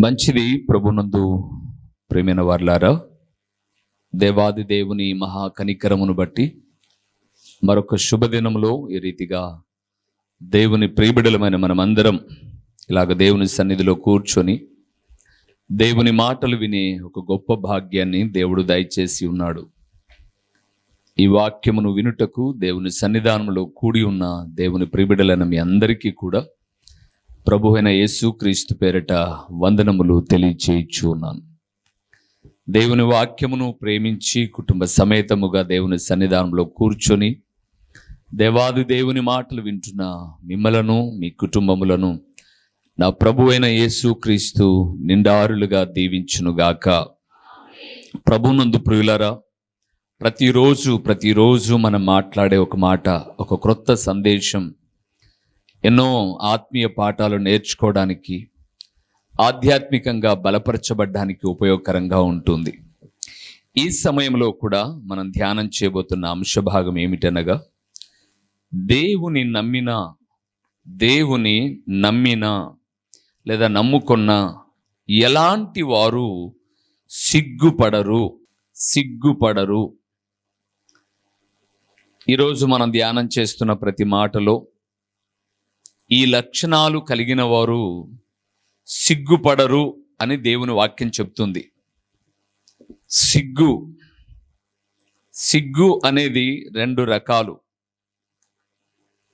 మంచిది ప్రభునందు ప్రేమైన వార్లారా దేవాది దేవుని మహా కనికరమును బట్టి మరొక శుభదినములో ఈ రీతిగా దేవుని ప్రియబిడలమైన మనమందరం ఇలాగ దేవుని సన్నిధిలో కూర్చొని దేవుని మాటలు వినే ఒక గొప్ప భాగ్యాన్ని దేవుడు దయచేసి ఉన్నాడు. ఈ వాక్యమును వినుటకు దేవుని సన్నిధానంలో కూడి ఉన్న దేవుని ప్రియబిడలైన మీ అందరికీ కూడా ప్రభు అయిన యేసు క్రీస్తు పేరిట వందనములు తెలియచేయచ్చు ఉన్నాను దేవుని వాక్యమును ప్రేమించి కుటుంబ సమేతముగా దేవుని సన్నిధానంలో కూర్చొని దేవాది దేవుని మాటలు వింటున్న మిమ్మలను మీ కుటుంబములను నా ప్రభు అయిన యేసు క్రీస్తు నిండారులుగా దీవించునుగాక ప్రభునందు ప్రియులరా ప్రతిరోజు ప్రతిరోజు మనం మాట్లాడే ఒక మాట ఒక క్రొత్త సందేశం ఎన్నో ఆత్మీయ పాఠాలు నేర్చుకోవడానికి ఆధ్యాత్మికంగా బలపరచబడ్డానికి ఉపయోగకరంగా ఉంటుంది. ఈ సమయంలో కూడా మనం ధ్యానం చేయబోతున్న అంశభాగం ఏమిటనగా దేవుని నమ్మిన దేవుని నమ్మిన లేదా నమ్ముకున్న ఎలాంటి వారు సిగ్గుపడరు సిగ్గుపడరు. ఈరోజు మనం ధ్యానం చేస్తున్న ప్రతి మాటలో ఈ లక్షణాలు కలిగిన వారు సిగ్గుపడరు అని దేవుని వాక్యం చెప్తుంది. సిగ్గు. సిగ్గు అనేది రెండు రకాలు.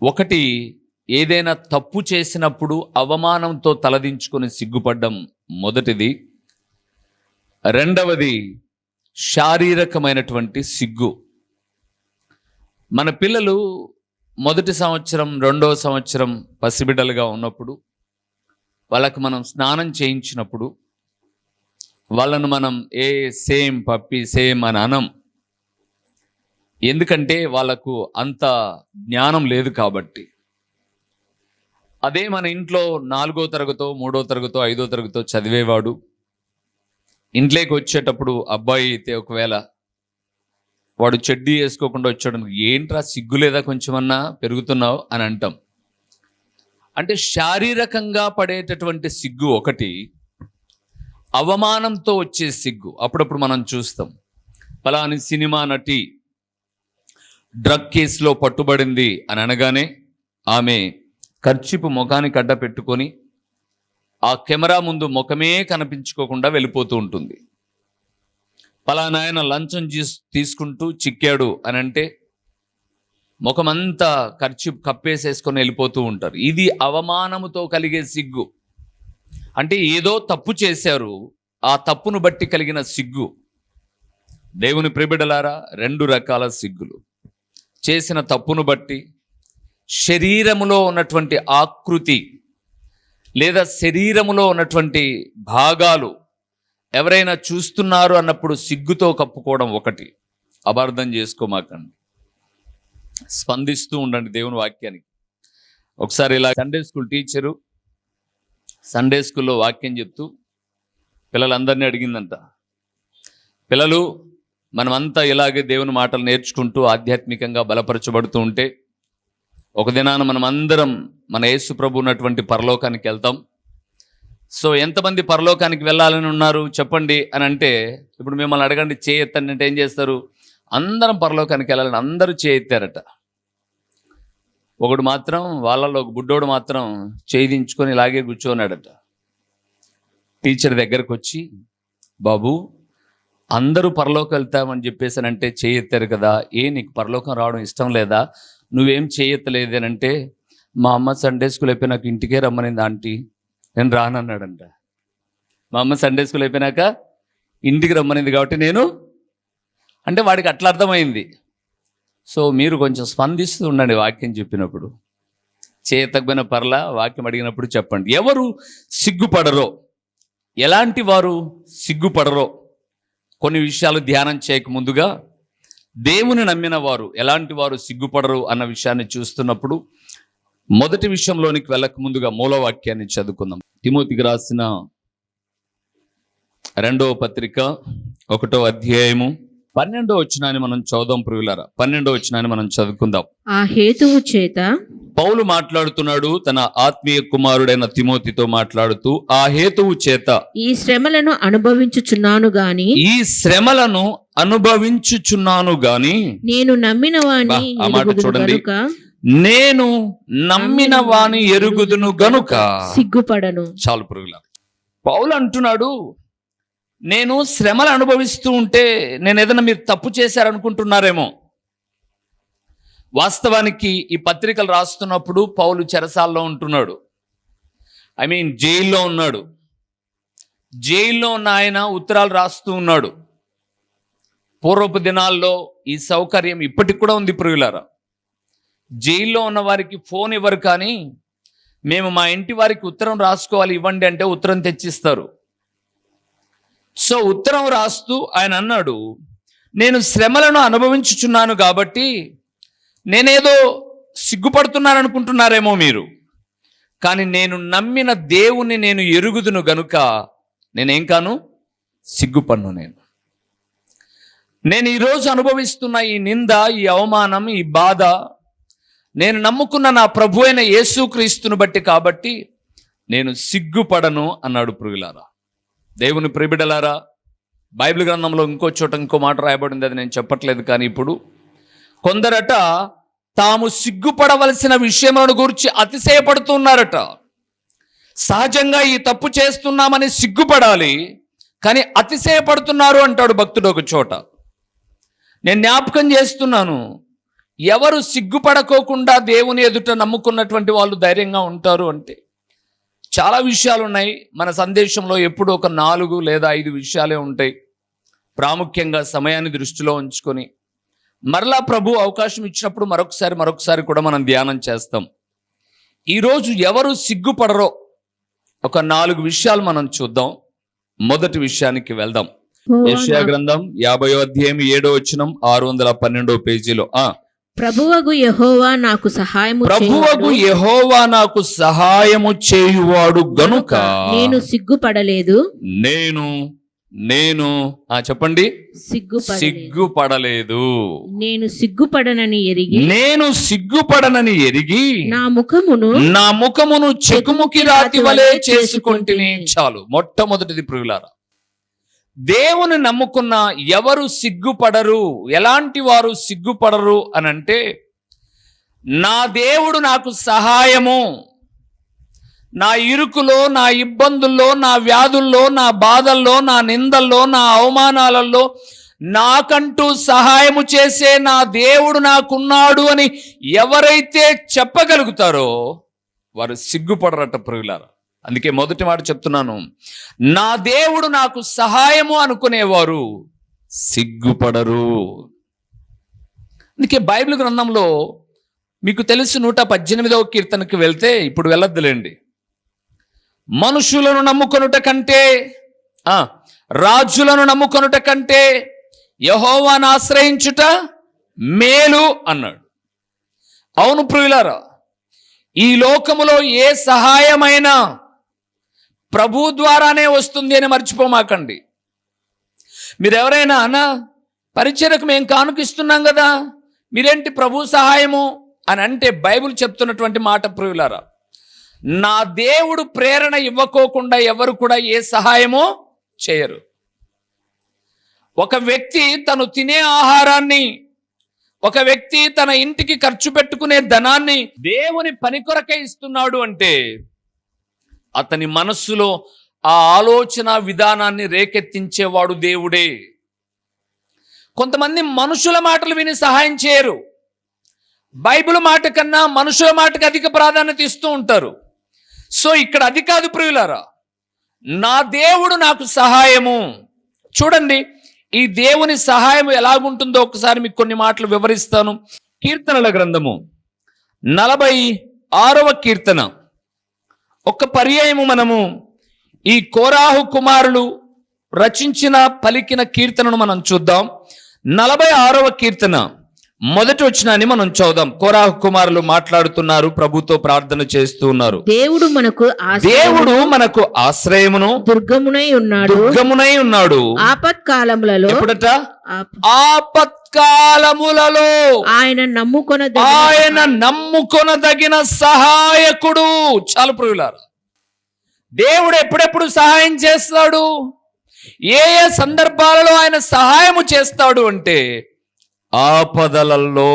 ఒకటి ఏదైనా తప్పు చేసినప్పుడు అవమానంతో తలదించుకొని సిగ్గుపడ్డం మొదటిది. రెండవది శారీరకమైనటువంటి సిగ్గు. మన పిల్లలు మొదటి సంవత్సరం రెండవ సంవత్సరం పసిబిడ్డలుగా ఉన్నప్పుడు వాళ్ళకు మనం స్నానం చేయించినప్పుడు వాళ్ళను మనం ఏ సేమ్ పప్పి సేమ్ అని అనం. ఎందుకంటే వాళ్ళకు అంత జ్ఞానం లేదు కాబట్టి. అదే మన ఇంట్లో నాలుగో తరగతో మూడో తరగతో ఐదో తరగతో చదివేవాడు. ఇంట్లోకి వచ్చేటప్పుడు అబ్బాయి అయితే ఒకవేళ వాడు చెడ్డి వేసుకోకుండా వచ్చాడు ఏంట్రా సిగ్గు లేదా కొంచెమన్నా పెరుగుతున్నావు? అని అంటాం. అంటే శారీరకంగా పడేటటువంటి సిగ్గు ఒకటి అవమానంతో వచ్చే సిగ్గు అప్పుడప్పుడు మనం చూస్తాం. ఫలాని సినిమా నటి డ్రగ్ కేసులో పట్టుబడింది అని అనగానే ఆమె ఖర్చిపు ముఖానికి అడ్డ పెట్టుకొని ఆ కెమెరా ముందు ముఖమే కనిపించుకోకుండా వెళ్ళిపోతూ ఉంటుంది. పలానా ఆయన లంచం తీసుకుంటూ చిక్కాడు అని అంటే ముఖమంతా ఖర్చు కప్పేసేసుకొని వెళ్ళిపోతూ ఉంటారు. ఇది అవమానముతో కలిగే సిగ్గు. అంటే ఏదో తప్పు చేశారు ఆ తప్పును బట్టి కలిగిన సిగ్గు. దేవుని ప్రిబిడలారా రెండు రకాల సిగ్గులు. చేసిన తప్పును బట్టి శరీరములో ఉన్నటువంటి ఆకృతి లేదా శరీరములో ఉన్నటువంటి భాగాలు ఎవరైనా చూస్తున్నారు అన్నప్పుడు సిగ్గుతో కప్పుకోవడం ఒకటి. అబార్థం చేసుకోమాకండి. స్పందిస్తూ ఉండండి దేవుని వాక్యానికి. ఒకసారి ఇలా సండే స్కూల్ టీచరు సండే స్కూల్లో వాక్యం చెప్తూ పిల్లలందరినీ అడిగిందంట. పిల్లలు మనమంతా ఇలాగే దేవుని మాటలు నేర్చుకుంటూ ఆధ్యాత్మికంగా బలపరచబడుతూ ఉంటే ఒక దినాన మనం అందరం మన యేసు ప్రభు ఉన్నటువంటి పరలోకానికి వెళ్తాం. సో ఎంతమంది పరలోకానికి వెళ్ళాలని ఉన్నారు చెప్పండి అని అంటే ఇప్పుడు మిమ్మల్ని అడగండి చేయెత్తండి అంటే ఏం చేస్తారు? అందరం పరలోకానికి వెళ్ళాలని అందరూ చేయెత్తారట ఒకడు మాత్రం వాళ్ళలో ఒక బుడ్డోడు మాత్రం చేయించుకొని ఇలాగే కూర్చోన్నాడట టీచర్ దగ్గరకు వచ్చి బాబు అందరూ పరలోకం వెళ్తామని చెప్పేసానంటే చేయెత్తారు కదా ఏ నీకు పరలోకం రావడం ఇష్టం లేదా? నువ్వేం చేయెత్తలేదు అని అంటే మా అమ్మ సండే స్కూల్ అయిపోయి నాకు ఇంటికే రమ్మనింది ఆంటీ. నేను రానన్నాడంట. మా అమ్మ సండే స్కూల్ అయిపోయినాక ఇంటికి రమ్మనింది కాబట్టి నేను అంటే వాడికి అట్లా అర్థమైంది. సో మీరు కొంచెం స్పందిస్తూ ఉండండి వాక్యం చెప్పినప్పుడు. చేయతగ్గన పర్ల వాక్యం అడిగినప్పుడు చెప్పండి. ఎవరు సిగ్గుపడరో ఎలాంటి వారు సిగ్గుపడరో కొన్ని విషయాలు ధ్యానం చేయక ముందుగా దేవుని నమ్మిన వారు ఎలాంటి వారు సిగ్గుపడరు అన్న విషయాన్ని చూస్తున్నప్పుడు మొదటి విషయంలోనికి వెళ్ళక ముందుగా మూలవాక్యాన్ని చదువుకుందాం. తిమోతికి రాసిన రెండవ పత్రిక ఒకటో అధ్యాయము పన్నెండో వచ్చినాన్ని మనం చదువుదాం ప్రియులారా. పన్నెండో వచ్చినాన్ని మనం చదువుకుందాం. ఆ హేతువు చేత పౌలు మాట్లాడుతున్నాడు తన ఆత్మీయ కుమారుడైన తిమోతితో మాట్లాడుతూ ఆ హేతువు చేత ఈ శ్రమలను అనుభవించుచున్నాను గాని ఈ శ్రమలను అనుభవించుచున్నాను గాని నేను నమ్మిన వాణ్ణి ఆ మాట చూడండి. నేను నమ్మిన వాని ఎరుగుదును గనుక. సిగ్గుపడను. చాలు పురుగుల. పౌలు అంటున్నాడు నేను శ్రమలు అనుభవిస్తూ ఉంటే నేను ఏదైనా మీరు తప్పు చేశారనుకుంటున్నారేమో. వాస్తవానికి ఈ పత్రికలు రాస్తున్నప్పుడు పౌలు చెరసాల్లో ఉంటున్నాడు. ఐ మీన్ జైల్లో ఉన్నాడు. జైల్లో ఉన్న ఆయన ఉత్తరాలు రాస్తూ ఉన్నాడు. పూర్వపు దినాల్లో ఈ సౌకర్యం ఇప్పటికి కూడా ఉంది పురుగులారా. జైల్లో ఉన్న వారికి ఫోన్ ఇవ్వరు కానీ మేము మా ఇంటి వారికి ఉత్తరం రాసుకోవాలి ఇవ్వండి అంటే ఉత్తరం తెచ్చిస్తారు. సో ఉత్తరం రాస్తూ ఆయన అన్నాడు నేను శ్రమలను అనుభవించుచున్నాను కాబట్టి నేనేదో సిగ్గుపడుతున్నాను అనుకుంటున్నారేమో మీరు. కానీ నేను నమ్మిన దేవుణ్ణి నేను ఎరుగుదును గనుక నేనేం కాను? సిగ్గుపన్ను నేను. నేను ఈరోజు అనుభవిస్తున్న ఈ నింద ఈ అవమానం ఈ బాధ నేను నమ్ముకున్న నా ప్రభు అయిన యేసుక్రీస్తును బట్టి కాబట్టి నేను సిగ్గుపడను అన్నాడు పురుగులారా దేవుని ప్రిబిడలారా బైబిల్ గ్రంథంలో ఇంకో చోట ఇంకో మాట రాయబడింది అది నేను చెప్పట్లేదు కానీ ఇప్పుడు. కొందరట తాము సిగ్గుపడవలసిన విషయములను గురించి అతిశయపడుతున్నారట. సహజంగా ఈ తప్పు చేస్తున్నామని సిగ్గుపడాలి కానీ అతిశయపడుతున్నారు అంటాడు భక్తుడు ఒక చోట. నేను జ్ఞాపకం చేస్తున్నాను ఎవరు సిగ్గుపడకోకుండా దేవుని ఎదుట నమ్ముకున్నటువంటి వాళ్ళు ధైర్యంగా ఉంటారు అంటే చాలా విషయాలు ఉన్నాయి మన సందేశంలో ఎప్పుడు ఒక నాలుగు లేదా ఐదు విషయాలే ఉంటాయి. ప్రాముఖ్యంగా సమయాన్ని దృష్టిలో ఉంచుకొని. మరలా ప్రభు అవకాశం ఇచ్చినప్పుడు మరొకసారి మరొకసారి కూడా మనం ధ్యానం చేస్తాం. ఈరోజు ఎవరు సిగ్గుపడరో ఒక నాలుగు విషయాలు మనం చూద్దాం. మొదటి విషయానికి వెళ్దాం. యెషయా గ్రంథం యాభై అధ్యాయం ఏడో వచనం ఆరు వందల పన్నెండో పేజీలో. ఆ ప్రభువగు యెహోవా నాకు సహాయము చేయువాడు. యెహోవా నాకు సహాయము చేయువాడు గనుక నేను సిగ్గుపడలేదు. నేను నేను ఆ చెప్పండి. సిగ్గుపడలేదు. సిగ్గుపడలేదు. నేను సిగ్గుపడనని ఎరిగి నేను సిగ్గుపడనని ఎరిగి నా ముఖమును నా ముఖమును చెకుముకి రాతి వలె చేసుకుంటేనే. చాలు. మొట్టమొదటిది ప్రియులారా దేవుని నమ్ముకున్న ఎవరు సిగ్గుపడరు? ఎలాంటి వారు సిగ్గుపడరు అని అంటే నా దేవుడు నాకు సహాయము. నా ఇరుకులో నా ఇబ్బందుల్లో నా వ్యాధుల్లో నా బాధల్లో నా నిందల్లో నా అవమానాలలో నాకంటూ సహాయము చేసే నా దేవుడు నాకున్నాడు అని ఎవరైతే చెప్పగలుగుతారో వారు సిగ్గుపడరట ప్రియులారా. అందుకే మొదటి మాట చెప్తున్నాను. నా దేవుడు నాకు సహాయము అనుకునేవారు సిగ్గుపడరు. అందుకే బైబిల్ గ్రంథంలో మీకు తెలుసు నూట పద్దెనిమిదవ కీర్తనకు వెళ్తే ఇప్పుడు వెళ్ళొద్దులేండి. మనుషులను నమ్ముకొనుట కంటే రాజులను నమ్ముకొనుట కంటే యహోవాను ఆశ్రయించుట మేలు అన్నాడు. అవును ప్రియులారా ఈ లోకములో ఏ సహాయమైనా ప్రభు ద్వారానే వస్తుంది అని మర్చిపోమాకండి. మీరు ఎవరైనా అన్నా పరిచయకు మేము కానుకిస్తున్నాం కదా మీరేంటి ప్రభు సహాయము అని అంటే బైబిల్ చెప్తున్నటువంటి మాట ప్రియులారా నా దేవుడు ప్రేరణ ఇవ్వకోకుండా ఎవరు కూడా ఏ సహాయమో చేయరు. ఒక వ్యక్తి తను తినే ఆహారాన్ని ఒక వ్యక్తి తన ఇంటికి ఖర్చు పెట్టుకునే ధనాన్ని దేవుని పని కొరకే ఇస్తున్నాడు అంటే అతని మనస్సులో ఆ ఆలోచన విధానాన్ని రేకెత్తించేవాడు దేవుడే. కొంతమంది మనుషుల మాటలు విని సహాయం చేయరు. బైబిల్ మాట కన్నా మనుషుల మాటకు అధిక ప్రాధాన్యత ఇస్తూ ఉంటారు. సో ఇక్కడ అది కాదు ప్రియులారా. నా దేవుడు నాకు సహాయము. చూడండి ఈ దేవుని సహాయం ఎలాగుంటుందో ఒకసారి మీకు కొన్ని మాటలు వివరిస్తాను. కీర్తనల గ్రంథము నలభై ఆరవ కీర్తన. ఒక పర్యాయము మనము ఈ కోరాహు కుమారులు రచించిన పలికిన కీర్తనను మనం చూద్దాం. నలభై ఆరవ కీర్తన మొదటి వచ్చినాన్ని మనం చూద్దాం కోరాహు కుమారులు మాట్లాడుతున్నారు ప్రభుతో ప్రార్థన చేస్తూ ఉన్నారు. దేవుడు మనకు దేవుడు మనకు ఆశ్రయమును దుర్గమునై ఉన్నాడు. దుర్గమునై ఉన్నాడు. ఆపత్కాలములలో ఎప్పుడట? ఆప- ఆపత్ ఆపత్కాలములలో ఆయన నమ్ముకొన ఆయన నమ్ముకొనదగిన సహాయకుడు. చాలు ప్రియులారు దేవుడు ఎప్పుడెప్పుడు సహాయం చేస్తాడు? ఏ ఏ సందర్భాలలో ఆయన సహాయము చేస్తాడు అంటే ఆపదలలో.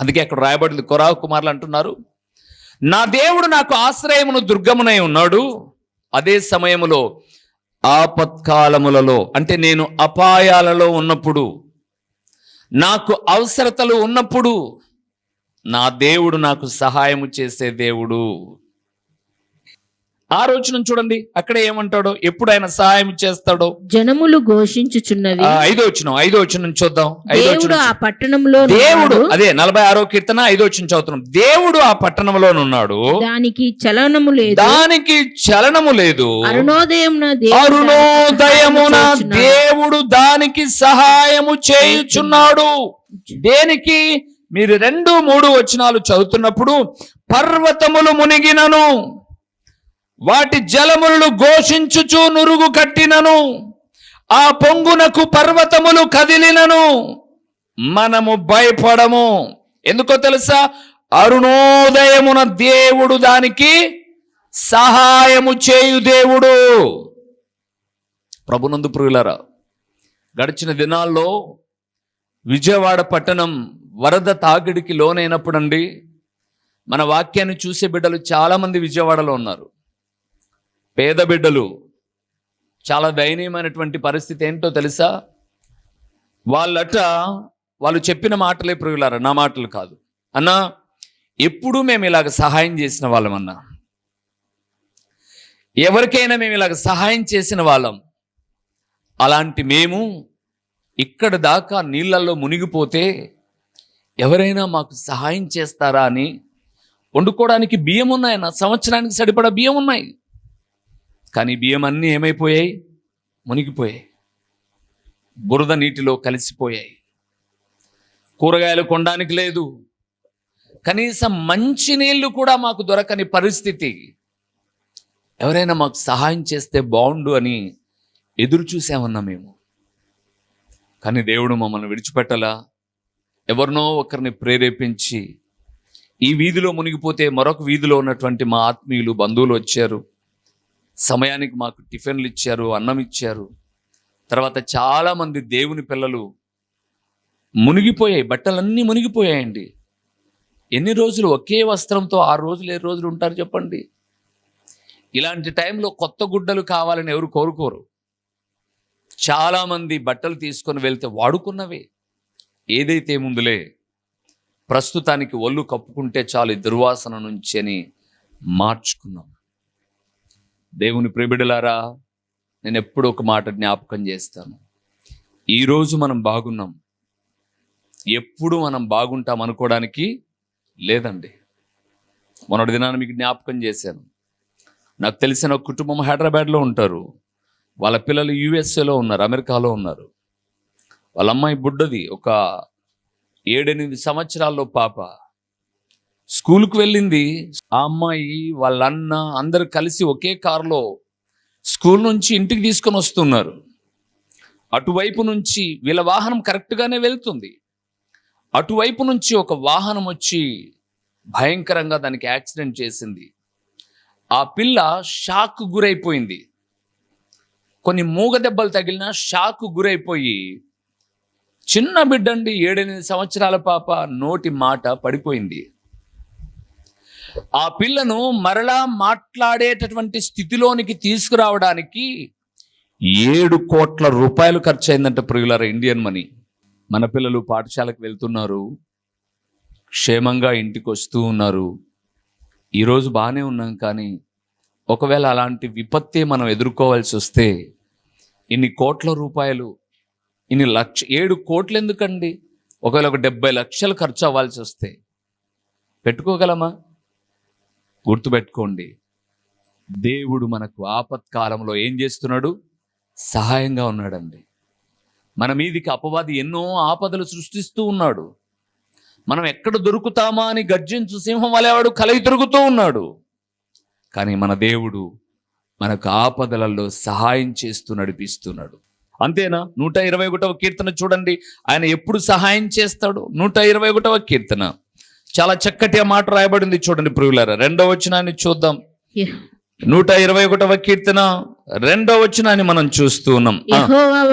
అందుకే అక్కడ రాయబడింది కొరా కుమార్లు అంటున్నారు నా దేవుడు నాకు ఆశ్రయమును దుర్గమునై ఉన్నాడు. అదే సమయములో ఆపత్కాలములలో అంటే నేను అపాయాలలో ఉన్నప్పుడు నాకు అవసరతలు ఉన్నప్పుడు నా దేవుడు నాకు సహాయము చేసే దేవుడు. ఆ రోజున చూడండి అక్కడ ఏమంటాడో ఎప్పుడు ఆయన సహాయం చేస్తాడో. జనములు ఘోషించుచున్నవి. ఐదో వచ్చిన ఐదో వచ్చిన చూద్దాం దేవుడు ఆ పట్టణంలో దేవుడు ఉన్నాడు. అదే నలభై ఆరో కీర్తన ఐదో వచ్చిన చదువుతున్నాం. దేవుడు ఆ పట్టణంలోనున్నాడు దానికి చలనము లేదు. దానికి చలనము లేదు. అరుణోదయం అరుణోదయమున దేవుడు దానికి సహాయము చేయుచున్నాడు. దేనికి? మీరు రెండు మూడు వచనాలు చదువుతున్నప్పుడు పర్వతములు మునిగినను. వాటి జలములను ఘోషించుచు నురుగు కట్టినను. ఆ పొంగునకు పర్వతములు కదిలినను. మనము భయపడము. ఎందుకో తెలుసా? అరుణోదయమున దేవుడు దానికి సహాయము చేయు దేవుడు. ప్రభునందు ప్రియులరా గడిచిన దినాల్లో విజయవాడ పట్టణం వరద తాకిడికి లోనైనప్పుడండి మన వాక్యాన్ని చూసే బిడ్డలు చాలామంది విజయవాడలో ఉన్నారు. పేద బిడ్డలు చాలా దయనీయమైనటువంటి పరిస్థితి ఏంటో తెలుసా? వాళ్ళట వాళ్ళు చెప్పిన మాటలే ప్రియులారా నా మాటలు కాదు. అన్నా ఎప్పుడూ మేము ఇలాగ సహాయం చేసిన వాళ్ళమన్నా ఎవరికైనా మేము ఇలాగ సహాయం చేసిన వాళ్ళం. అలాంటి మేము ఇక్కడ దాకా నీళ్ళల్లో మునిగిపోతే ఎవరైనా మాకు సహాయం చేస్తారా అని వండుకోవడానికి బియ్యం ఉన్నాయి నా సంవత్సరానికి సరిపడా బియ్యం ఉన్నాయి. కానీ బియ్యం అన్నీ ఏమైపోయాయి? మునిగిపోయాయి. బురద నీటిలో కలిసిపోయాయి. కూరగాయలు కొనడానికి లేదు. కనీసం మంచి నీళ్ళు కూడా మాకు దొరకని పరిస్థితి. ఎవరైనా మాకు సహాయం చేస్తే బాగుండు అని ఎదురు చూసామన్నా మేము. కానీ దేవుడు మమ్మల్ని విడిచిపెట్టలా. ఎవరినో ఒకరిని ప్రేరేపించి ఈ వీధిలో మునిగిపోతే మరొక వీధిలో ఉన్నటువంటి మా ఆత్మీయులు బంధువులు వచ్చారు. సమయానికి మాకు టిఫిన్లు ఇచ్చారు అన్నం ఇచ్చారు. తర్వాత చాలామంది దేవుని పిల్లలు మునిగిపోయాయి బట్టలన్నీ మునిగిపోయాయండి. ఎన్ని రోజులు ఒకే వస్త్రంతో ఆ రోజులు ఏ రోజులు ఉంటారు చెప్పండి? ఇలాంటి టైంలో కొత్త గుడ్డలు కావాలని ఎవరు కోరుకోరు. చాలామంది బట్టలు తీసుకొని వెళ్తే వాడుకున్నవే. ఏదైతే ముందులే ప్రస్తుతానికి ఒళ్ళు కప్పుకుంటే చాలు ఈ దుర్వాసన నుంచి అని మార్చుకున్నాం. దేవుని ప్రిబిడలారా నేను ఎప్పుడు ఒక మాట జ్ఞాపకం చేస్తాను. ఈరోజు మనం బాగున్నాం. ఎప్పుడు మనం బాగుంటాం అనుకోవడానికి లేదండి. మొన్నటి దినాన్ని మీకు జ్ఞాపకం చేశాను. నాకు తెలిసిన ఒక కుటుంబం హైదరాబాద్లో ఉంటారు. వాళ్ళ పిల్లలు యుఎస్ఏలో ఉన్నారు అమెరికాలో ఉన్నారు. వాళ్ళ అమ్మాయి బుడ్డది ఒక ఏడెనిమిది సంవత్సరాల్లో పాప. స్కూల్కి వెళ్ళింది. ఆ అమ్మాయి వాళ్ళ అన్న అందరు కలిసి ఒకే కారులో స్కూల్ నుంచి ఇంటికి తీసుకొని వస్తున్నారు. అటువైపు నుంచి వీళ్ళ వాహనం కరెక్ట్గానే వెళ్తుంది. అటువైపు నుంచి ఒక వాహనం వచ్చి భయంకరంగా దానికి యాక్సిడెంట్ చేసింది. ఆ పిల్ల షాక్ గురైపోయింది. కొన్ని మూగ దెబ్బలు తగిలిన షాక్ గురైపోయి చిన్న బిడ్డండి ఏడెనిమిది సంవత్సరాల పాప నోటి మాట పడిపోయింది. ఆ పిల్లను మరలా మాట్లాడేటటువంటి స్థితిలోనికి తీసుకురావడానికి ఏడు కోట్ల రూపాయలు ఖర్చు అయిందంట ప్రియులారా ఇండియన్ మనీ. మన పిల్లలు పాఠశాలకు వెళ్తున్నారు. క్షేమంగా ఇంటికి వస్తూ ఉన్నారు. ఈరోజు బాగానే ఉన్నాం కానీ ఒకవేళ అలాంటి విపత్తి మనం ఎదుర్కోవాల్సి వస్తే ఇన్ని కోట్ల రూపాయలు ఇన్ని లక్ష ఏడు కోట్లు ఎందుకండి? ఒకవేళ ఒక డెబ్బై లక్షలు ఖర్చు అవ్వాల్సి వస్తే. పెట్టుకోగలమా? గుర్తుపెట్టుకోండి. దేవుడు మనకు ఆపత్కాలంలో ఏం చేస్తున్నాడు? సహాయంగా ఉన్నాడండి. మన మీదికి అపవాది ఎన్నో ఆపదలు సృష్టిస్తూ ఉన్నాడు. మనం ఎక్కడ దొరుకుతామా అని గర్జించు సింహం వలేవాడు కలయి తిరుగుతూ ఉన్నాడు. కానీ మన దేవుడు మనకు ఆపదలలో సహాయం చేస్తూ నడిపిస్తున్నాడు. అంతేనా? నూట ఇరవై ఒకటవ కీర్తన చూడండి. ఆయన ఎప్పుడు సహాయం చేస్తాడు? నూట ఇరవై ఒకటవ కీర్తన. చాలా చక్కటి ఆ మాట రాయబడింది చూడండి ప్రియులారా. రెండవ వచనాన్ని చూద్దాం. నూట ఇరవై ఒకటవ కీర్తన రెండవ వచనాన్ని మనం చూస్తూ ఉన్నాం.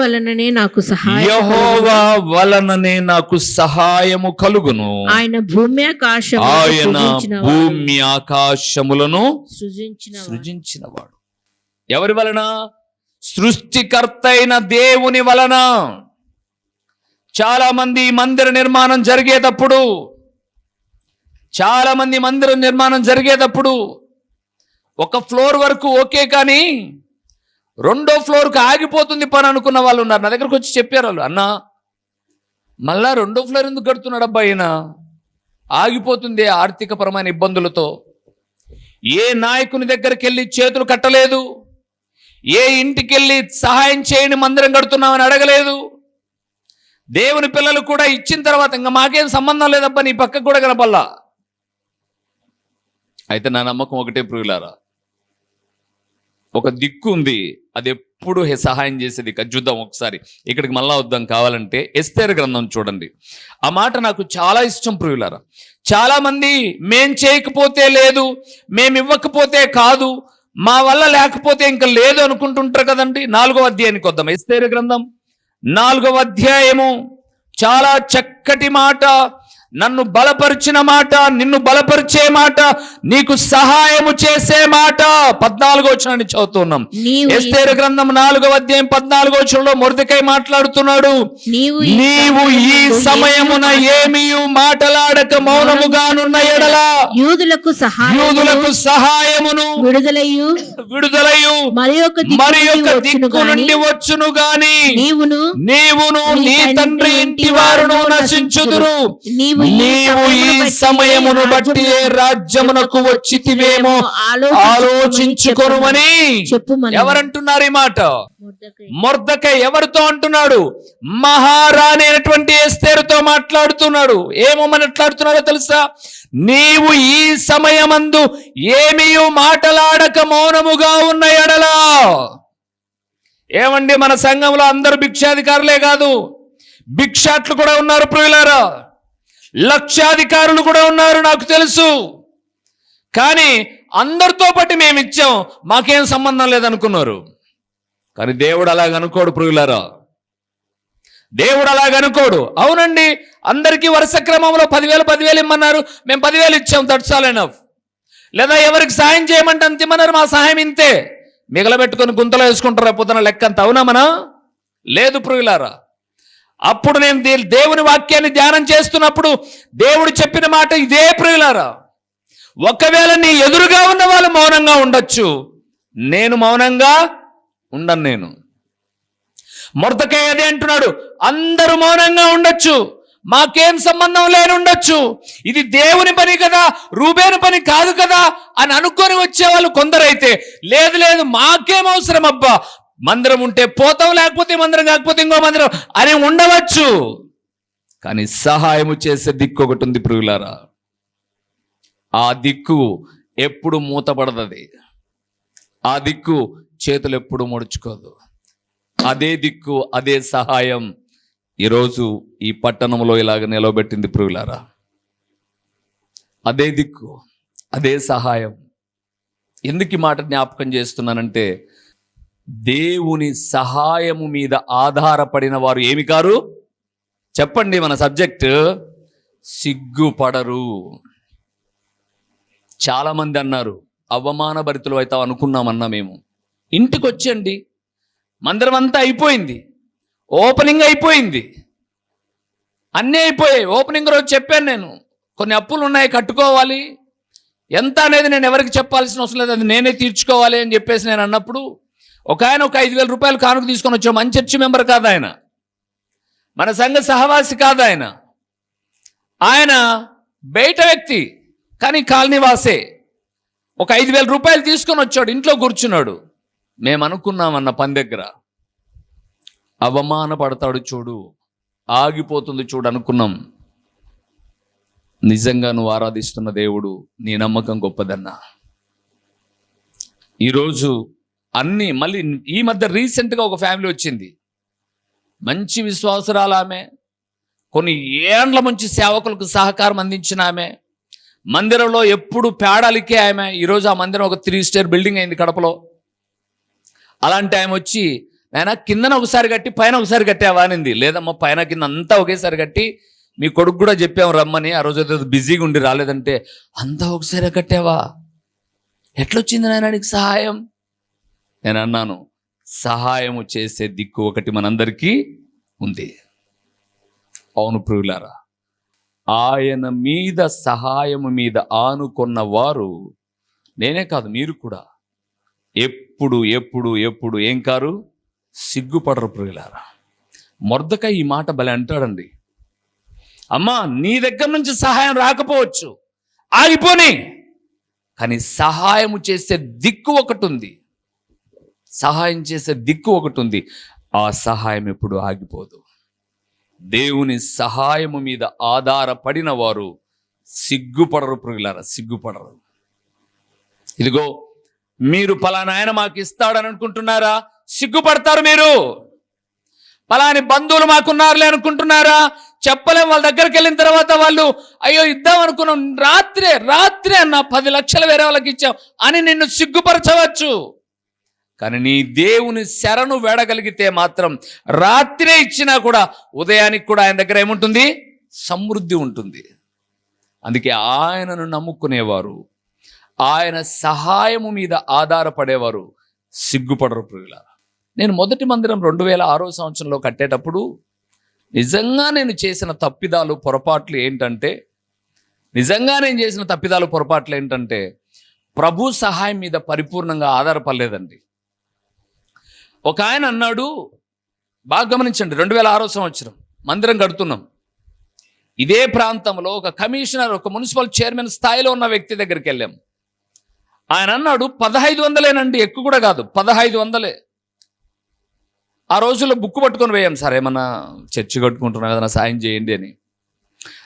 వలననే నాకు సహాయం యహోవా వలననే నాకు సహాయము కలుగును. ఆయన భూమి ఆకాశం ఆయన భూమి ఆకాశములను సృజించిన సృజించినవాడు. ఎవరి వలన? సృష్టికర్త అయిన దేవుని వలన. చాలా మంది మందిర నిర్మాణం జరిగేటప్పుడు చాలా మంది నిర్మాణం జరిగేటప్పుడు ఒక ఫ్లోర్ వరకు ఓకే కానీ రెండో ఫ్లోర్కి ఆగిపోతుంది పని అనుకున్న వాళ్ళు ఉన్నారు. నా దగ్గరకు వచ్చి చెప్పారు వాళ్ళు అన్నా మళ్ళా రెండో ఫ్లోర్ ఎందుకు కడుతున్నాడు అబ్బా ఆగిపోతుంది ఆర్థికపరమైన ఇబ్బందులతో. ఏ నాయకుని దగ్గరికి వెళ్ళి చేతులు కట్టలేదు? ఏ ఇంటికి వెళ్ళి సహాయం చేయని మందిరం కడుతున్నామని అడగలేదు? దేవుని పిల్లలు కూడా ఇచ్చిన తర్వాత ఇంకా మాకేం సంబంధం లేదబ్బా నీ పక్కకు కూడా కనపల్లా అయితే నా నమ్మకం ఒకటే ప్రియులారా. ఒక దిక్కు ఉంది అది ఎప్పుడు సహాయం చేసేది చూద్దాం ఒకసారి. ఇక్కడికి మళ్ళా వద్దాం కావాలంటే ఎస్తేరు గ్రంథం చూడండి. ఆ మాట నాకు చాలా ఇష్టం ప్రియులారా. చాలా మంది మేం చేయకపోతే లేదు మేము ఇవ్వకపోతే కాదు మా వల్ల లేకపోతే ఇంకా లేదు అనుకుంటుంటారు కదండి. నాలుగవ అధ్యాయానికి వద్దాం. ఎస్తేరు గ్రంథం నాలుగవ అధ్యాయము చాలా చక్కటి మాట. నన్ను బలపరిచిన మాట నిన్ను బలపరిచే మాట నీకు సహాయము చేసే మాట. పద్నాలుగో వచనాన్ని చదువుతున్నాం. ఎస్తేరు గ్రంథం నాలుగవ అధ్యాయం పద్నాలుగో వచనంలో మొరదకై మాట్లాడుతున్నాడు. నీవు ఈ సమయమున ఏమీ మాటలాడక మౌనముగానున్న ఎడల. యూదులకు సహాయం యూదులకు సహాయమును విడుదలయ్యు. విడుదలయు మరి ఒక యొక్క వచ్చును దిక్కు గాని నుండి వచ్చును గాని నీవును నీవును నీ తండ్రి ఇంటి వారును నశించుదురు. నీవు నీవు ఈ సమయమును బట్టి ఏ రాజ్యమునకు వచ్చితివేమో ఆలోచించుకొనుమని ఎవరంటున్నారు ఈ మాట? మొర్దెకై. మొర్దక ఎవరితో అంటున్నాడు? మహారాణి అయినటువంటి ఎస్తేరుతో మాట్లాడుతున్నాడు. ఏమో మాట్లాడుతున్నాడో తెలుసా? నీవు ఈ సమయమందు ఏమీ మాటలాడక మౌనముగా ఉన్న ఎడలా. ఏమండి మన సంఘంలో అందరూ భిక్షాధికారులే కాదు. భిక్షాట్లు కూడా ఉన్నారు ప్రియులారా. లక్షాధికారులు కూడా ఉన్నారు నాకు తెలుసు. కానీ అందరితో పాటు మేము ఇచ్చాం మాకేం సంబంధం లేదనుకున్నారు. కానీ దేవుడు అలాగ అనుకోడు ప్రియులారా. దేవుడు అలాగ అనుకోడు. అవునండి అందరికీ వరుస క్రమంలో పదివేలు పదివేలు ఇమ్మన్నారు. మేము పదివేలు ఇచ్చాం దట్స్ ఆల్ ఎనఫ్ లేదా ఎవరికి సాయం చేయమంటే అంత ఇమ్మన్నారు మా సహాయం ఇంతే. మిగలబెట్టుకొని గుంతలో వేసుకుంటారా పొద్దున లెక్క అంత అవునా మన? లేదు ప్రియులారా. అప్పుడు నేను దే- దేవుని వాక్యాన్ని ధ్యానం చేస్తున్నప్పుడు దేవుడు చెప్పిన మాట ఇదే ప్రియులారా. ఒకవేళ నీ ఎదురుగా ఉన్న వాళ్ళు మౌనంగా ఉండొచ్చు. నేను మౌనంగా ఉండను నేను. మొరతకాయ అదే అంటున్నాడు అందరూ మౌనంగా ఉండొచ్చు. మాకేం సంబంధం లేని ఉండొచ్చు. ఇది దేవుని పని కదా రూబేను పని కాదు కదా అని అనుకొని వచ్చేవాళ్ళు కొందరైతే లేదు లేదు మాకేం అవసరం అబ్బా మందిరం ఉంటే పోతాం లేకపోతే మందిరం కాకపోతే ఇంకో మందిరం అని ఉండవచ్చు. కానీ సహాయము చేసే దిక్కు ఒకటి ఉంది ప్రియులారా. ఆ దిక్కు ఎప్పుడు మూతపడదది. ఆ దిక్కు చేతులు ఎప్పుడు ముడుచుకోదు. అదే దిక్కు అదే సహాయం ఈరోజు ఈ పట్టణంలో ఇలాగ నిలవబెట్టింది ప్రియులారా. అదే దిక్కు అదే సహాయం. ఎందుకు ఈ మాట జ్ఞాపకం చేస్తున్నానంటే దేవుని సహాయము మీద ఆధారపడిన వారు ఏమి కారు? చెప్పండి మన సబ్జెక్ట్. సిగ్గుపడరు. చాలామంది అన్నారు అన్నారు అవమానభరితులు అవుతావు అనుకున్నామన్నా మేము. ఇంటికి వచ్చండి మందిరం అంతా అయిపోయింది. ఓపెనింగ్ అయిపోయింది. అన్నీ అయిపోయాయి. ఓపెనింగ్ రోజు చెప్పాను నేను. కొన్ని అప్పులు ఉన్నాయి కట్టుకోవాలి. ఎంత అనేది నేను ఎవరికి చెప్పాల్సిన అవసరం లేదు అది నేనే తీర్చుకోవాలి అని చెప్పేసి నేను అన్నప్పుడు ఒక ఆయన ఒక ఐదు వేల రూపాయలు కానుక తీసుకొని వచ్చాడు మంచి చర్చి మెంబర్ కాదు ఆయన. మన సంఘ సహవాసి కాదు ఆయన. ఆయన బయట వ్యక్తి కానీ కాలనీవాసే ఒక ఐదు వేల రూపాయలు తీసుకొని వచ్చాడు ఇంట్లో కూర్చున్నాడు. మేము అనుకున్నామన్న పని దగ్గర. అవమానపడతాడు చూడు. ఆగిపోతుంది చూడు అనుకున్నాం. నిజంగా నువ్వు ఆరాధిస్తున్న దేవుడు నీ నమ్మకం గొప్పదన్నా. ఈరోజు అన్ని మళ్ళీ ఈ మధ్య రీసెంట్గా ఒక ఫ్యామిలీ వచ్చింది. మంచి విశ్వాసురాలు ఆమె. కొన్ని ఏండ్ల మంచి సేవకులకు సహకారం అందించిన ఆమె. మందిరంలో ఎప్పుడు పేడాలికే ఆమె. ఈరోజు ఆ మందిరం ఒక త్రీ స్టార్ బిల్డింగ్ అయింది కడపలో. అలాంటి ఆమె వచ్చి నాయన కిందన ఒకసారి కట్టి పైన ఒకసారి కట్టావా? అనింది. లేదమ్మా పైన కింద అంతా ఒకేసారి కట్టి మీ కొడుకు కూడా చెప్పాము రమ్మని. ఆ రోజు బిజీగా ఉండి రాలేదంటే అంతా ఒకసారి కట్టావా? ఎట్లొచ్చింది నాయన నీకు సహాయం? నేను అన్నాను సహాయము చేసే దిక్కు ఒకటి మనందరికీ ఉంది. అవును ప్రియులారా ఆయన మీద సహాయము మీద ఆనుకున్న వారు నేనే కాదు మీరు కూడా. ఎప్పుడు ఎప్పుడు ఎప్పుడు ఏం కారు? సిగ్గుపడరు ప్రియులారా. మొర్దక ఈ మాట భలే అంటాడండి. అమ్మా నీ దగ్గర నుంచి సహాయం రాకపోవచ్చు ఆగిపోని. కానీ సహాయము చేసే దిక్కు ఒకటి ఉంది. సహాయం చేసే దిక్కు ఒకటి ఉంది. ఆ సహాయం ఎప్పుడు ఆగిపోదు. దేవుని సహాయము మీద ఆధారపడిన వారు సిగ్గుపడరు పురుగులారా సిగ్గుపడరు. ఇదిగో మీరు పలానా ఆయన మాకు ఇస్తాడని అనుకుంటున్నారా? సిగ్గుపడతారు మీరు. పలాని బంధువులు మాకున్నారులే అనుకుంటున్నారా? చెప్పలేం వాళ్ళ దగ్గరికి వెళ్ళిన తర్వాత వాళ్ళు అయ్యో ఇద్దాం అనుకున్నాం. రాత్రే రాత్రే అన్న పది లక్షలు వేరే వాళ్ళకి ఇచ్చాం అని నిన్ను సిగ్గుపరచవచ్చు. కానీ నీ దేవుని శరణు వేడగలిగితే మాత్రం రాత్రే ఇచ్చినా కూడా ఉదయానికి కూడా ఆయన దగ్గర ఏముంటుంది? సమృద్ధి ఉంటుంది. అందుకే ఆయనను నమ్ముకునేవారు ఆయన సహాయము మీద ఆధారపడేవారు సిగ్గుపడరు ప్రియుల నేను మొదటి మందిరం రెండు వేల ఆరో సంవత్సరంలో కట్టేటప్పుడు నిజంగా నేను చేసిన తప్పిదాలు పొరపాట్లు ఏంటంటే నిజంగా నేను చేసిన తప్పిదాలు పొరపాట్లు ఏంటంటే ప్రభు సహాయం మీద పరిపూర్ణంగా ఆధారపడలేదండి. ఒక ఆయన అన్నాడు బాగా గమనించండి రెండు వేల ఆరో సంవత్సరం మందిరం కడుతున్నాం. ఇదే ప్రాంతంలో ఒక కమిషనర్ ఒక మున్సిపల్ చైర్మన్ స్థాయిలో ఉన్న వ్యక్తి దగ్గరికి వెళ్ళాం. ఆయన అన్నాడు పదహైదు వందలేనండి ఎక్కువ కూడా కాదు పదహైదు వందలే. ఆ రోజుల్లో బుక్ పట్టుకొని పోయాం సార్ ఏమన్నా చర్చి కట్టుకుంటున్నా కదా సాయం చేయండి అని.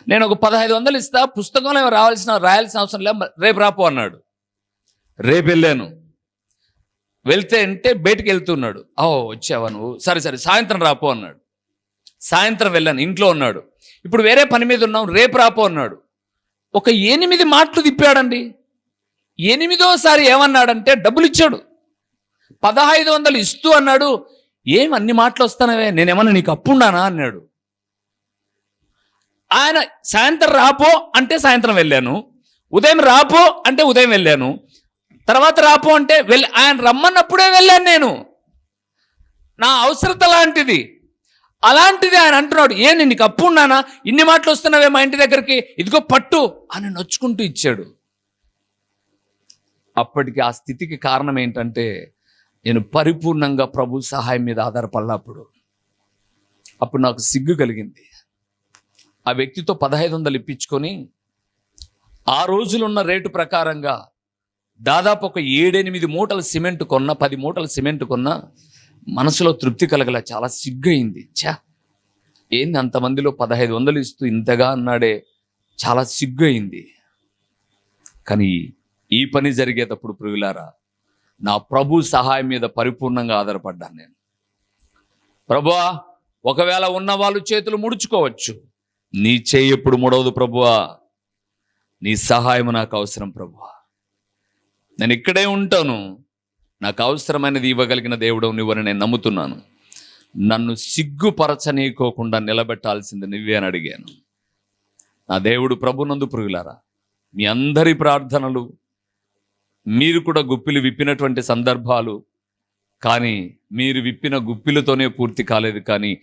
నేను ఒక పదహైదు వందలు ఇస్తా పుస్తకంలో రావాల్సిన రాయాల్సిన అవసరం లే రేపు రాపో అన్నాడు. రేపు వెళ్ళాను. వెళ్తే అంటే బయటికి వెళ్తున్నాడు. ఓ వచ్చావా నువ్వు? సరే సరే సాయంత్రం రాపో అన్నాడు. సాయంత్రం వెళ్ళాను ఇంట్లో ఉన్నాడు. ఇప్పుడు వేరే పని మీద ఉన్నాం రేపు రాపో అన్నాడు. ఒక ఎనిమిది మాటలు తిప్పాడండి. ఎనిమిదోసారి ఏమన్నాడంటే డబ్బులు ఇచ్చాడు పదహైదు వందలు ఇస్తూ అన్నాడు. ఏం అన్ని మాటలు వస్తానవే నేనేమన్నా నీకు అప్పుండానా? అన్నాడు. ఆయన సాయంత్రం రాపో అంటే సాయంత్రం వెళ్ళాను. ఉదయం రాపో అంటే ఉదయం వెళ్ళాను. తర్వాత రాపో అంటే వెళ్ళి ఆయన రమ్మన్నప్పుడే వెళ్ళాను నేను. నా అవసరత లాంటిది. అలాంటిది ఆయన అంటున్నాడు. ఏ నేను నీకు అప్పు ఉన్నానా? ఇన్ని మాటలు వస్తున్నావే మా ఇంటి దగ్గరికి. ఇదిగో పట్టు అని నొచ్చుకుంటూ ఇచ్చాడు. అప్పటికి ఆ స్థితికి కారణం ఏంటంటే నేను పరిపూర్ణంగా ప్రభు సహాయం మీద ఆధారపడినప్పుడు అప్పుడు నాకు సిగ్గు కలిగింది. ఆ వ్యక్తితో పదహైదు వందలు ఇప్పించుకొని ఆ రోజులున్న రేటు ప్రకారంగా దాదాపు ఒక ఏడెనిమిది మూటల సిమెంట్ కొన్న పది మూటల సిమెంట్ కొన్న మనసులో తృప్తి కలగల చాలా సిగ్గయింది. ఛా! ఏంది అంతమందిలో పదహైదు వందలు ఇస్తూ ఇంతగా అన్నాడే చాలా సిగ్గయింది. కానీ ఈ పని జరిగేటప్పుడు ప్రియులారా నా ప్రభు సహాయం మీద పరిపూర్ణంగా ఆధారపడ్డాను నేను. ప్రభువా ఒకవేళ ఉన్న వాళ్ళు చేతులు ముడుచుకోవచ్చు. నీ చేయి ఎప్పుడు ముడవదు ప్రభువా. నీ సహాయం నాకు అవసరం ప్రభువా. నేను ఇక్కడే ఉంటాను. నాకు అవసరమైనది ఇవ్వగలిగిన దేవుడు నువ్వని నేను నమ్ముతున్నాను. నన్ను సిగ్గుపరచనీయకోకుండా నిలబెట్టాల్సింది నువ్వే అని అడిగాను. నా దేవుడు ప్రభునందు పురుగులారా మీ అందరి ప్రార్థనలు మీరు కూడా గుప్పిలు విప్పినటువంటి సందర్భాలు కానీ మీరు విప్పిన గుప్పిలతోనే పూర్తి కాలేదు కానీ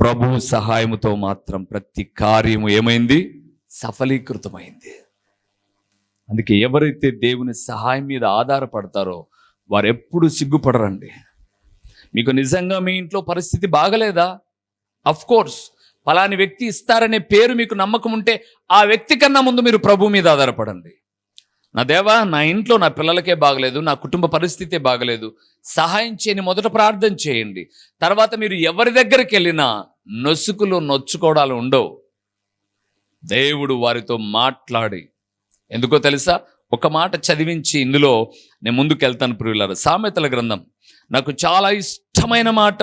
ప్రభు సహాయముతో మాత్రం ప్రతి కార్యము ఏమైంది? సఫలీకృతమైంది. అందుకే ఎవరైతే దేవుని సహాయం మీద ఆధారపడతారో వారు ఎప్పుడు సిగ్గుపడరండి. మీకు నిజంగా మీ ఇంట్లో పరిస్థితి బాగలేదా? అఫ్ కోర్స్ ఫలాని వ్యక్తి ఇస్తారనే పేరు మీకు నమ్మకం ఉంటే ఆ వ్యక్తి కన్నా ముందు మీరు ప్రభు మీద ఆధారపడండి. నా దేవా నా ఇంట్లో నా పిల్లలకే బాగలేదు నా కుటుంబ పరిస్థితే బాగలేదు. సహాయం చేయని మొదట ప్రార్థన చేయండి. తర్వాత మీరు ఎవరి దగ్గరికి వెళ్ళినా నొసుకులు నొచ్చుకోవడాలు ఉండవు. దేవుడు వారితో మాట్లాడి ఎందుకో తెలుసా? ఒక మాట చదివించి ఇందులో నేను ముందుకు వెళ్తాను ప్రియులారు. సామెతల గ్రంథం. నాకు చాలా ఇష్టమైన మాట.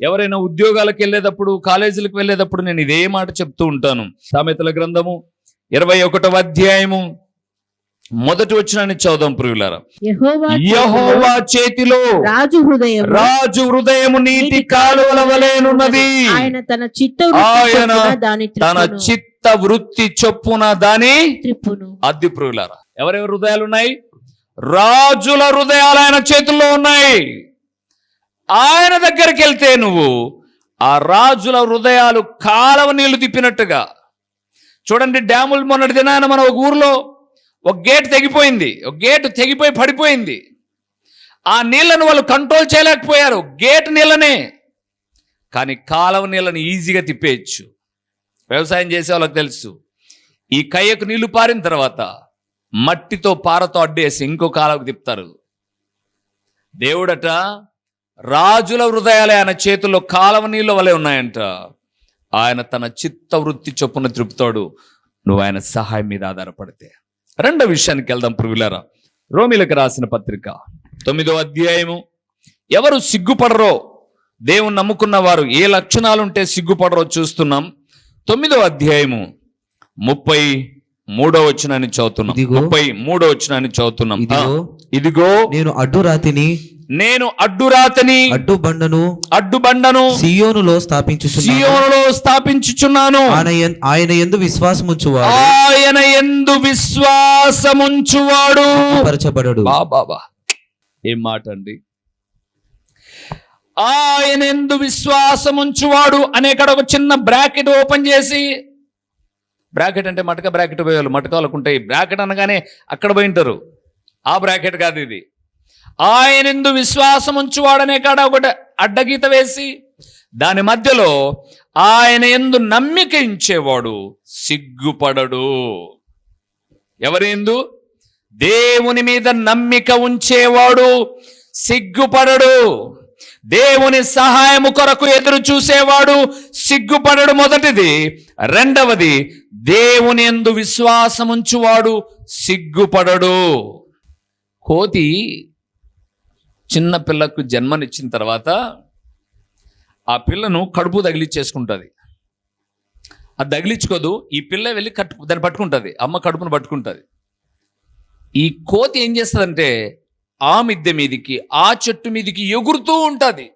ఎవరైనా ఉద్యోగాలకు వెళ్ళేటప్పుడు కాలేజీలకు వెళ్ళేటప్పుడు నేను ఇదే మాట చెప్తూ ఉంటాను. సామెతల గ్రంథము ఇరవై ఒకటవ అధ్యాయము. మొదటి వచ్చిన చదుదాం ప్రియులారా. యెహోవా చేతిలో రాజు హృదయం రాజు హృదయము నీటి కాలువల వలెనున్నది ఆయన తన చిత్త ఆయన దాని తన త్రిప్పును చిత్త వృత్తి చొప్పున దాని త్రిప్పును అద్దె ప్రియులారా. ఎవరెవరి హృదయాలు ఉన్నాయి? రాజుల హృదయాలు ఆయన చేతుల్లో ఉన్నాయి. ఆయన దగ్గరికి వెళ్తే నువ్వు ఆ రాజుల హృదయాలు కాలవ నీళ్ళు తిప్పినట్టుగా. చూడండి డ్యాములు మొన్నటి దినాన మన ఒక ఊర్లో ఒక గేట్ తెగిపోయింది ఒక గేట్ తెగిపోయి పడిపోయింది. ఆ నీళ్ళను వాళ్ళు కంట్రోల్ చేయలేకపోయారు గేట్ నీళ్ళనే కానీ కాలవ నీళ్ళని ఈజీగా తిప్పేయచ్చు. వ్యవసాయం చేసే వాళ్ళకి తెలుసు. ఈ కయ్యకు నీళ్ళు పారిన తర్వాత మట్టితో పారతో అడ్డేసి ఇంకో కాలవకు తిప్పుతారు. దేవుడట రాజుల హృదయాలే ఆయన చేతుల్లో కాలవ నీళ్ళ వలె ఉన్నాయంట. ఆయన తన చిత్త వృత్తి చొప్పున త్రిపుతాడు నువ్వు ఆయన సహాయం మీద ఆధారపడితే. రెండో విషయానికి వెళ్దాం పురుగులారా రోమిలకు రాసిన పత్రిక తొమ్మిదో అధ్యాయము. ఎవరు సిగ్గుపడరో దేవుని నమ్ముకున్న వారు ఏ లక్షణాలుంటే సిగ్గుపడరో చూస్తున్నాం. తొమ్మిదో అధ్యాయము ముప్పై మూడో వచ్చినాన్ని చదువుతున్నాం. ముప్పై మూడో వచ్చినాన్ని చదువుతున్నాం. ఇదిగో. నేను అడ్డురాతిని నేను అడ్డురాతని అడ్డు బండను అడ్డుబండను సియోనులో స్థాపించుచున్నాను. సియోనులో స్థాపించుచున్నాను. ఆయన ఎందు విశ్వాసముంచువాడు. ఆయన ఎందు విశ్వాసముంచువాడు. పరచబడడు బాబా ఏం మాట అండి? ఆయన ఎందు విశ్వాసముంచువాడు అనే ఒక చిన్న బ్రాకెట్ ఓపెన్ చేసి బ్రాకెట్ అంటే మటక బ్రాకెట్ పోయేవాళ్ళు మటకాలకు ఉంటాయి. బ్రాకెట్ అనగానే అక్కడ పోయింటారు ఆ బ్రాకెట్ కాదు ఇది. ఆయన ఎందు విశ్వాసం ఉంచువాడనే కాడ ఒకటి అడ్డగీత వేసి దాని మధ్యలో ఆయన ఎందు నమ్మిక ఇచ్చేవాడు సిగ్గుపడడు. ఎవరెందు దేవుని మీద నమ్మిక ఉంచేవాడు సిగ్గుపడడు. దేవుని సహాయము కొరకు ఎదురు చూసేవాడు సిగ్గుపడడు మొదటిది. రెండవది దేవుని ఎందు విశ్వాసముంచువాడు సిగ్గుపడడు. కోతి చిన్న పిల్లకు జన్మనిచ్చిన తర్వాత ఆ పిల్లను కడుపు తగిలిచ్చేసుకుంటుంది. అది తగిలించుకోదు ఈ పిల్ల వెళ్ళి కట్టు దాన్ని పట్టుకుంటుంది. అమ్మ కడుపును పట్టుకుంటుంది. ఈ కోతి ఏం చేస్తుందంటే ఆ మిద్దె మీదికి ఆ చెట్టు మీదికి ఎగురుతూ ఉంటుంది.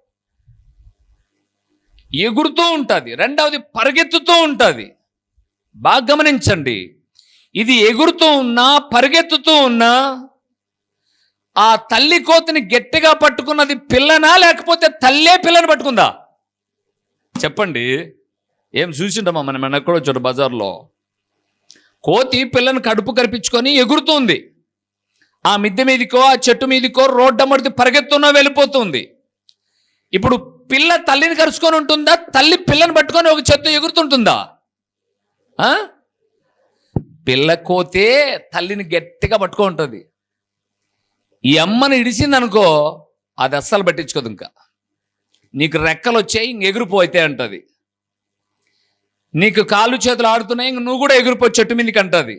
ఎగురుతూ ఉంటుంది. రెండవది పరిగెత్తుతూ ఉంటుంది. బాగా గమనించండి. ఇది ఎగురుతూ ఉన్నా పరిగెత్తుతూ ఉన్నా ఆ తల్లి కోతిని గట్టిగా పట్టుకున్నది పిల్లనా లేకపోతే తల్లే పిల్లని పట్టుకుందా? చెప్పండి. ఏం చూసిండమ్మా మనం ఎక్కడో చోట బజార్లో. కోతి పిల్లని కడుపు కరిపించుకొని ఎగురుతుంది ఆ మిద్దె మీదకో ఆ చెట్టు మీదకో రోడ్డమ్మడితే పరిగెత్తున్నా వెళ్ళిపోతుంది. ఇప్పుడు పిల్ల తల్లిని కరుచుకొని ఉంటుందా? తల్లి పిల్లని పట్టుకొని ఒక చెత్త ఎగురుతుంటుందా? పిల్ల కోతే తల్లిని గట్టిగా పట్టుకో ఉంటుంది. ఈ అమ్మని ఇడిసింది అనుకో అది అస్సలు పట్టించుకోదు ఇంకా. నీకు రెక్కలు వచ్చాయి ఇంక ఎగిరిపోతే అంటది. నీకు కాళ్ళు చేతులు ఆడుతున్నాయి ఇంక నువ్వు కూడా ఎగిరిపో చెట్టు మీదకి అంటది.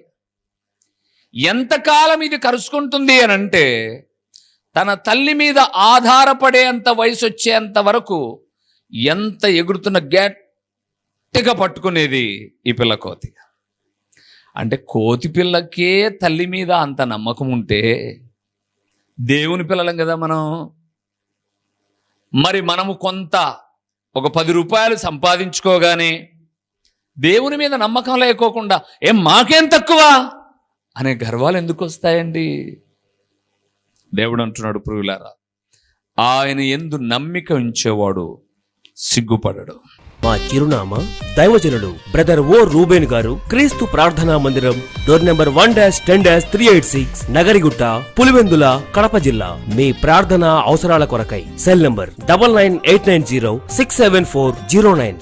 ఎంతకాలం ఇది కరుచుకుంటుంది అని అంటే తన తల్లి మీద ఆధారపడేంత వయసు వచ్చేంత వరకు ఎంత ఎగురుతున్న గట్టిగా పట్టుకునేది ఈ పిల్ల కోతి. అంటే కోతి పిల్లకే తల్లి మీద అంత నమ్మకం ఉంటే దేవుని పిల్లలం కదా మనం. మరి మనము కొంత ఒక పది రూపాయలు సంపాదించుకోగానే దేవుని మీద నమ్మకం లేకోకుండా ఏం మాకేం తక్కువ? అనే గర్వాలు ఎందుకు వస్తాయండి దేవుడు అంటున్నాడు పురుగులారా ఆయన ఎందు నమ్మిక ఉంచేవాడు సిగ్గుపడడు. మా చిరునామా దైవజనుడు బ్రదర్ ఓ రూబేన్ గారు క్రీస్తు ప్రార్థనా మందిరం door number one dash ten dash three eight six Nagarigutta Pulivendula Kadapa జిల్లా. మీ ప్రార్థన అవసరాల కొరకై cell number double nine eight nine zero six seven four zero nine.